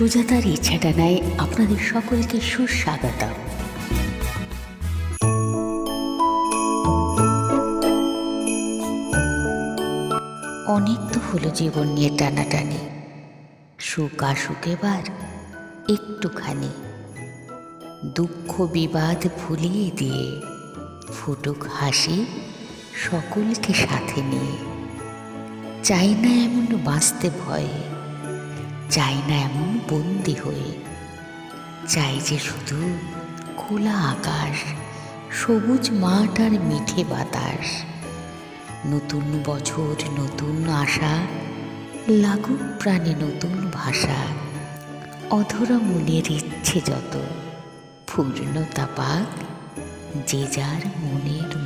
সুজাতার ইচ্ছাটা নেয় আপনাদের সকলকে সুস্বাগতম অনেক তো হলো জীবন নিয়ে টানাটানি। সুখ আসুক এবার একটুখানি। দুঃখ বিবাদ ভুলিয়ে দিয়ে ফুটুক হাসি সকলকে সাথে নিয়ে। চাই না এমন বাঁচতে ভয়ে। চাই না এমন বন্দি হয়ে। চাই যে শুধু খোলা আকাশ, সবুজ মাঠ আর মিঠে বাতাস। নতুন বছর, নতুন আশা, লাগুক প্রাণে নতুন ভাষা। অধরা মনের ইচ্ছে যত, পূর্ণতা পাক যে যার মনের